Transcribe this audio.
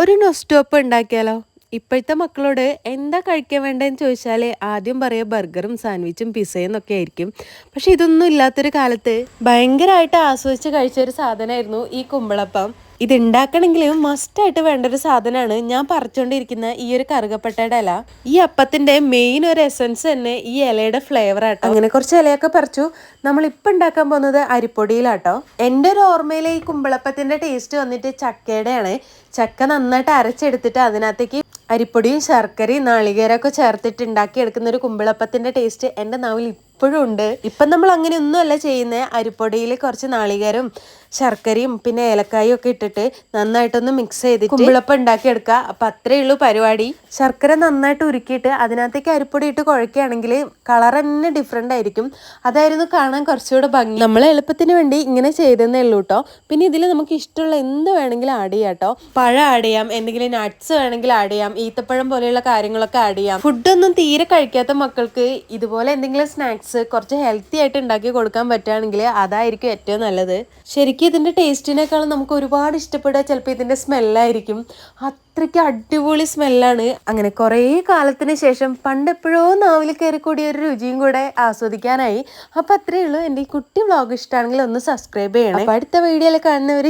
ഒരു നൊസ്റ്റോപ്പ് ഉണ്ടാക്കിയാലോ? ഇപ്പോഴത്തെ മക്കളോട് എന്താ കഴിക്കാൻ വേണ്ടതെന്ന് ചോദിച്ചാൽ ആദ്യം പറയുക ബർഗറും സാൻഡ്വിച്ചും പിസയും എന്നൊക്കെ ആയിരിക്കും. പക്ഷേ ഇതൊന്നും ഇല്ലാത്തൊരു കാലത്ത് ഭയങ്കരമായിട്ട് ആസ്വദിച്ച് കഴിച്ച ഒരു സാധനമായിരുന്നു ഈ കുമ്പളപ്പം. ഇത് ഉണ്ടാക്കണമെങ്കിലും മസ്റ്റായിട്ട് വേണ്ട ഒരു സാധനമാണ് ഞാൻ പറിച്ചുകൊണ്ടിരിക്കുന്ന ഈ ഒരു കറുകപ്പട്ടയുടെ ഇല. ഈ അപ്പത്തിന്റെ മെയിൻ ഒരു എസൻസ് തന്നെ ഈ ഇലയുടെ ഫ്ലേവർ ആട്ടോ. അങ്ങനെ കുറച്ച് ഇലയൊക്കെ പറിച്ചു. നമ്മൾ ഇപ്പം ഉണ്ടാക്കാൻ പോകുന്നത് അരിപ്പൊടിയിലാട്ടോ. എന്റെ ഒരു ഓർമ്മയിൽ ഈ കുമ്പളപ്പത്തിന്റെ ടേസ്റ്റ് വന്നിട്ട് ചക്കയുടെയാണ്. ചക്ക നന്നായിട്ട് അരച്ചെടുത്തിട്ട് അതിനകത്തേക്ക് അരിപ്പൊടിയും ശർക്കരയും നാളികേരമൊക്കെ ചേർത്തിട്ട് ഉണ്ടാക്കിയെടുക്കുന്ന ഒരു കുമ്പിളപ്പത്തിന്റെ ടേസ്റ്റ് എന്റെ നാവിൽ ഇപ്പോഴും ഉണ്ട്. ഇപ്പം നമ്മൾ അങ്ങനെ ഒന്നുമല്ല ചെയ്യുന്നത്. അരിപ്പൊടിയിൽ കുറച്ച് നാളികേരം ശർക്കരയും പിന്നെ ഏലക്കായും ഒക്കെ ഇട്ടിട്ട് നന്നായിട്ടൊന്ന് മിക്സ് ചെയ്തിട്ട് കുമ്പിളപ്പം ഉണ്ടാക്കിയെടുക്കുക. അപ്പം അത്രയേ ഉള്ളൂ പരിപാടി. ശർക്കര നന്നായിട്ട് ഉരുക്കിയിട്ട് അതിനകത്തേക്ക് അരിപ്പൊടി ഇട്ട് കുഴക്കുകയാണെങ്കിൽ കളർ തന്നെ ഡിഫറെന്റ് ആയിരിക്കും. അതായിരുന്നു കാണാൻ കുറച്ചുകൂടെ ഭംഗി. നമ്മൾ എളുപ്പത്തിന് വേണ്ടി ഇങ്ങനെ ചെയ്തെന്നേ ഉള്ളൂ കേട്ടോ പിന്നെ ഇതിൽ നമുക്ക് ഇഷ്ടമുള്ള എന്ത് വേണമെങ്കിലും ആഡ് ചെയ്യാം കേട്ടോ പഴം ആഡ് ചെയ്യാം. എന്തെങ്കിലും നട്ട്സ് വേണമെങ്കിൽ ആഡ് ചെയ്യാം. ഈത്തപ്പഴം പോലെയുള്ള കാര്യങ്ങളൊക്കെ ആഡ് ചെയ്യാം. ഫുഡൊന്നും തീരെ കഴിക്കാത്ത മക്കൾക്ക് ഇതുപോലെ എന്തെങ്കിലും സ്നാക്സ് കുറച്ച് ഹെൽത്തി ആയിട്ട് ഉണ്ടാക്കി കൊടുക്കാൻ പറ്റുകയാണെങ്കിൽ അതായിരിക്കും ഏറ്റവും നല്ലത്. ശരിക്കും ഇതിന്റെ ടേസ്റ്റിനേക്കാളും നമുക്ക് ഒരുപാട് ഇഷ്ടപ്പെടുക ചിലപ്പോൾ ഇതിന്റെ സ്മെല്ലായിരിക്കും അത്രയ്ക്ക് അടിപൊളി സ്മെല്ലാണ് അങ്ങനെ കുറേ കാലത്തിന് ശേഷം പണ്ട് എപ്പോഴോ നാവിൽ കയറി കൂടിയ ഒരു രുചിയും കൂടെ ആസ്വദിക്കാനായി. അപ്പം അത്രയേ ഉള്ളൂ. എന്റെ ഈ കുട്ടി വ്ളോഗ് ഇഷ്ടമാണെങ്കിൽ ഒന്ന് സബ്സ്ക്രൈബ് ചെയ്യണം. അടുത്ത വീഡിയോയിൽ കാണുന്നവർ